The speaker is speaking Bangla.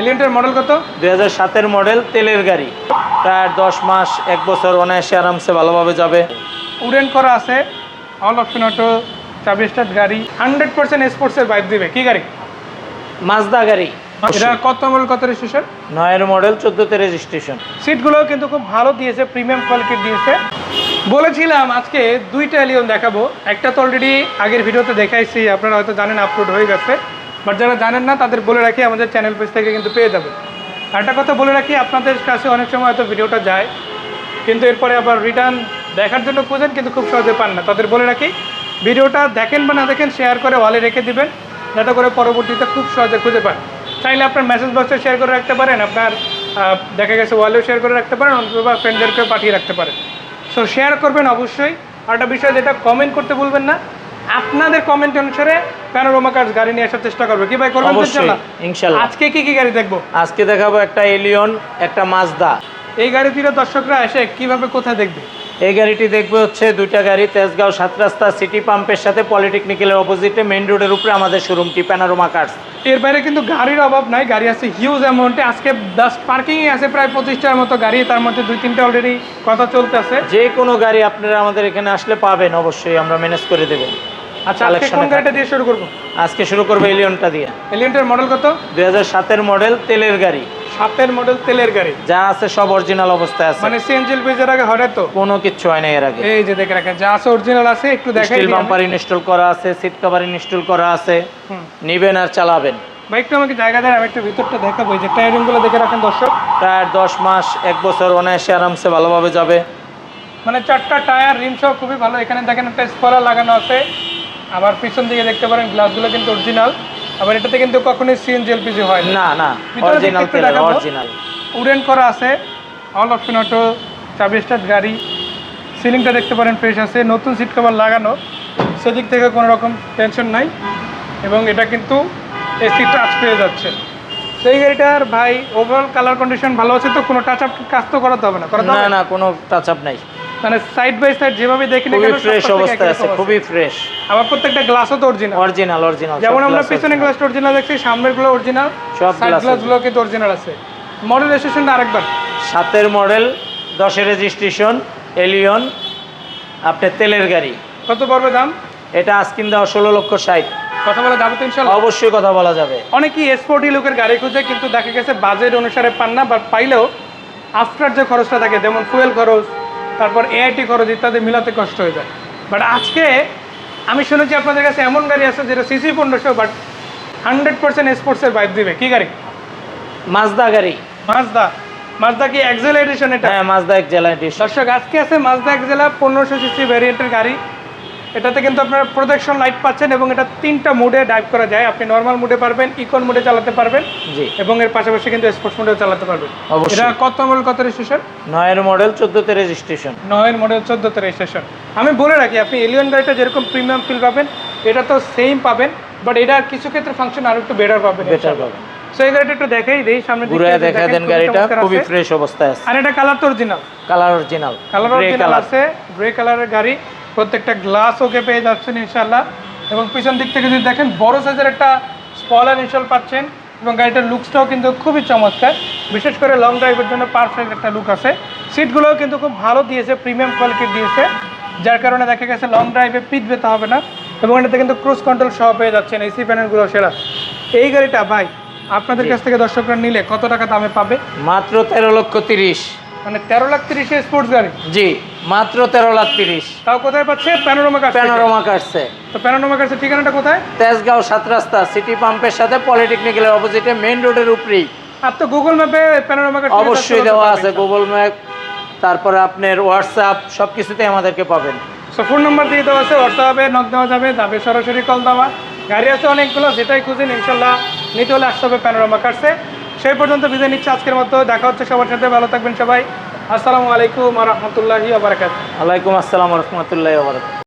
এলিয়েন্টের মডেল কত? দুই হাজার সাতের মডেল তেলের গাড়ি। প্রায় দশ মাস এক বছর অনায়াসে আরামসে ভালোভাবে যাবে। উডেন করা আছে। অল অপশন অটো চাবি স্টার্ট গাড়ি। হান্ড্রেড পার্সেন্ট স্পোর্টসের বাইক দিবে। কি গাড়ি? মাজদা গাড়ি। এটা কত মডেল কত রেজিস্ট্রেশন নয়ের মডেল চোদ্দোতে রেজিস্ট্রেশন সিটগুলো কিন্তু খুব ভালো দিয়েছে প্রিমিয়াম কোয়ালিটির দিয়েছে। বলেছিলাম আজকে দুইটা এলিয়ন দেখাবো। একটা তো অলরেডি আগের ভিডিওতে দেখাইছি আপনারা হয়তো জানেন আপলোড হয়ে গেছে। বাট যারা জানেন না, তাদের বলে রাখি, আমাদের চ্যানেল পেজ থেকে কিন্তু পেয়ে যাবে একটা কথা বলে রাখি, আপনাদের কাছে অনেক সময় হয়তো ভিডিওটা যায়, কিন্তু এরপরে আবার রিটার্ন দেখার জন্য খুঁজেন, কিন্তু খুব সহজে পান না। তাদের বলে রাখি, ভিডিওটা দেখেন বা না দেখেন শেয়ার করে ওয়ালে রেখে দিবেন, যাতে করে পরবর্তীতে খুব সহজে খুঁজে পান। চাইলে আপনার মেসেজ বক্সে শেয়ার করে রাখতে পারেন, আপনার দেখা গেছে ওয়ালেও শেয়ার করে রাখতে পারেন, অথবা ফ্রেন্ডদেরকে পাঠিয়ে রাখতে পারেন। সো শেয়ার করবেন অবশ্যই। আর একটা বিষয় যেটা কমেন্ট করতে ভুলবেন না আপনাদের কমেন্ট অনুসারে প্যানোরোমা কার্স গাড়ি নিয়ে আসার চেষ্টা করবে। কি ভাই করবেন ইনশাল্লাহ? ইনশাল্লাহ। আজকে কি কি গাড়ি দেখব? আজকে দেখাবো একটা এলিয়ন একটা মাজদা এই গাড়ি দিয়ে দর্শকরা এসে কীভাবে কোথায় দেখবে? এই গাড়িটি দেখবে হচ্ছে দুইটা গাড়ি তেজগাঁও সাত রাস্তা সিটি পাম্পের সাথে পলিটেকনিক্যালের অপোজিটে মেইন রোডের উপরে আমাদের শোরুমটি প্যানারোমা কার্স এর বাইরে কিন্তু গাড়ির অভাব নাই গাড়ি আছে হিউজ অ্যামাউন্টে আজকে দাস পার্কিংয়ে আছে প্রায় পঁচিশটার মতো গাড়ি তার মধ্যে দুই তিনটা অলরেডি কথা চলতেছে। যে কোনো গাড়ি আপনারা আমাদের এখানে আসলে পাবেন অবশ্যই আমরা ম্যানেজ করে দেবো। আচ্ছা আজকে কোন গাড়িটা দিয়ে শুরু করব? আজকে শুরু করব এলিয়নটা দিয়ে। এলিয়েন্টের মডেল কত? মডেল তেলের গাড়ি। সাতের মডেল তেলের গাড়ি। যা আছে সব অরিজিনাল অবস্থায় আছে। মানে সিএনজিল পেজের আগে তো? কোনো কিচ্ছু হয় না এর আগে। এই যে দেখে রাখেন যা আছে অরিজিনাল আছে একটু দেখাই স্টিল বাম্পার ইনস্টল করা আছে সিট কভার ইনস্টল করা আছে। নিবেন আর চালাবেন। বাইকটা আমাকে জায়গা দেয় আমি একটু ভিতরটা দেখাবো। যে টায়ারিংগুলো দেখে রাখেন দর্শক। প্রায় দশ মাস এক বছর অনায়াসে আরামসে ভালোভাবে যাবে। মানে চারটা টায়ার রিম সহ খুবই ভালো। এখানে দেখেন একটা স্পলার লাগানো আছে। আবার পিছন দিকে দেখতে পারেন গ্লাসগুলো কিন্তু অরিজিনাল আবার এটাতে কিন্তু কখনোই সিএনজি এলপিজি হয় না। না অরিজিনাল অরিজিনাল উডেন করা আছে অল অপশন অটো চাবি স্টার্ট গাড়ি। সিলিংটা দেখতে পারেন ফ্রেশ আছে। নতুন সিট কভার লাগানো। সেদিক থেকে কোনো রকম টেনশন নাই। এবং এটা কিন্তু এসি টাচ পেয়ে যাচ্ছে। সেই গাড়িটার ভাই ওভারঅল কালার কন্ডিশন ভালো আছে তো? কোনো টাচ আপ কাজ তো করাতে হবে না। না না কোনো টাচ আপ নাই। মানে সাইড বাই সাইড যেভাবে দেখি না কেন ফ্রেশ অবস্থায় আছে খুবই ফ্রেশ আবার প্রত্যেকটা গ্লাসও তো অরিজিনাল অরিজিনাল অরিজিনাল যেমন আমরা পিছনে গ্লাসটা অরিজিনাল দেখছি সামনেরগুলো অরিজিনাল সব গ্লাসগুলো কিন্তু অরিজিনাল আছে। মডেল রেজিস্ট্রেশনটা আরেকবার। সাতের মডেল দশের রেজিস্ট্রেশন এলিয়ন আপনার তেলের গাড়ি। কত পড়বে দাম? এটা আজকিন দেওয়া ষোলো লক্ষ ষাট। কথা বলা যাবে তো ইনশাল্লাহ? অবশ্যই কথা বলা যাবে। অনেকেই স্পোর্টি লুকের গাড়ি খুঁজে কিন্তু দেখা গেছে বাজেট অনুসারে পান না বা পাইলেও আফটার যে খরচটা থাকে যেমন ফুয়েল খরচ তারপর এআইটি খরচ ইত্যাদি মিলাতে কষ্ট হয়ে যায়। বাট আজকে আমি শুনেছি আপনাদের কাছে এমন গাড়ি আছে যেটা সিসি পনেরোশো বাট হান্ড্রেড পার্সেন্ট স্পোর্টসের বাইক দিবে। কি গাড়ি? মাজদা গাড়ি। মাজদা মাজদা কি এক্সেল এডিশন এটা? হ্যাঁ মাজদা এক জেলা edition। দর্শক আজকে আছে মাজদা এক্সেলা পনেরোশো সিসি ভ্যারিয়েন্টের গাড়ি। এটাতে কিন্তু আপনারা প্রোটেকশন লাইট পাচ্ছেন এবং এটা তিনটা মুডে ড্রাইভ করা যায়। আপনি নর্মাল মুডে পারবেন ইকন মুডে চালাতে পারবেন জি। এবং এর পাশাপাশি কিন্তু স্পোর্টস মোডেও চালাতে পারবেন। অবশ্যই। এটা কত মডেল কত রেজিস্ট্রেশন নয়ের মডেল চোদ্দোতে রেজিস্ট্রেশন নয়ের মডেল চোদ্দোতে রেজিস্ট্রেশন আমি বলে রাখি আপনি এলিয়ন গাড়িটা যেরকম প্রিমিয়াম ফিল পাবেন এটা তো সেম পাবেন বাট এটা কিছু ক্ষেত্রে ফাংশন আরও একটু বেটার পাবেন। বেটার পাবেন। সো এই গাড়িটা একটু দেখাই দেই সামনে দিকে ঘুরে দেখা দেন গাড়িটা খুবই ফ্রেশ অবস্থায় আছে। আর এটা কালার তো original colour original colour original আছে গ্রে কালারের গাড়ি। প্রত্যেকটা গ্লাস ওকে পেয়ে যাচ্ছেন ইনশাল্লাহ এবং পিছন দিক থেকে যদি দেখেন বড় সাইজের একটা স্পলার ইনস্টল পাচ্ছেন এবং গাড়িটার লুকসটাও কিন্তু খুবই চমৎকার। বিশেষ করে লং ড্রাইভের জন্য পারফেক্ট একটা লুক আছে। সিটগুলোও কিন্তু খুব ভালো দিয়েছে প্রিমিয়াম কোয়ালিটির দিয়েছে। যার কারণে দেখা গেছে লং ড্রাইভে পিট বেতে হবে না এবং এটাতে কিন্তু ক্রুজ কন্ট্রোল সহ পেয়ে যাচ্ছেন এসি প্যানেলগুলো সেরা। এই গাড়িটা ভাই আপনাদের কাছ থেকে দর্শকরা নিলে কত টাকা দামে পাবে? মাত্র তেরো লক্ষ তিরিশ। মানে তেরো লাখ তিরিশে স্পোর্টস গাড়ি? জি। মাত্র তেরো লাখ তিরিশ। তাও কোথায় পাচ্ছে? প্যানোরামা কার প্যানোরামা কাটছে। তো প্যানোরামা কার্সের ঠিকানাটা কোথায়? তেজগাঁও সাত রাস্তা সিটি পাম্পের সাথে পলিটেকনিক্যালের অপোজিটে মেইন রোডের উপরেই। আর তো গুগল ম্যাপে প্যানোরামা কার্স অবশ্যই দেওয়া আছে গুগল ম্যাপ তারপরে আপনার হোয়াটসঅ্যাপ সব কিছুতেই আমাদেরকে পাবেন। সো ফোন নাম্বার দিয়ে দেওয়া আছে হোয়াটসঅ্যাপে নক দেওয়া যাবে যাবে সরাসরি কল দেওয়া। গাড়ি আছে অনেকগুলো যেটাই খুঁজেন ইনশাল্লাহ নিতে হলে আসতে হবে প্যানোরামা কার্সে সেই পর্যন্ত বিদায় নিচ্ছে আজকের মতো দেখা হচ্ছে সবার সাথে ভালো থাকবেন সবাই। আসসালামু আলাইকুম রহমতুল্লাহি আবরাকাত আলাইকুম আসসালাম রহমতুল্লাহ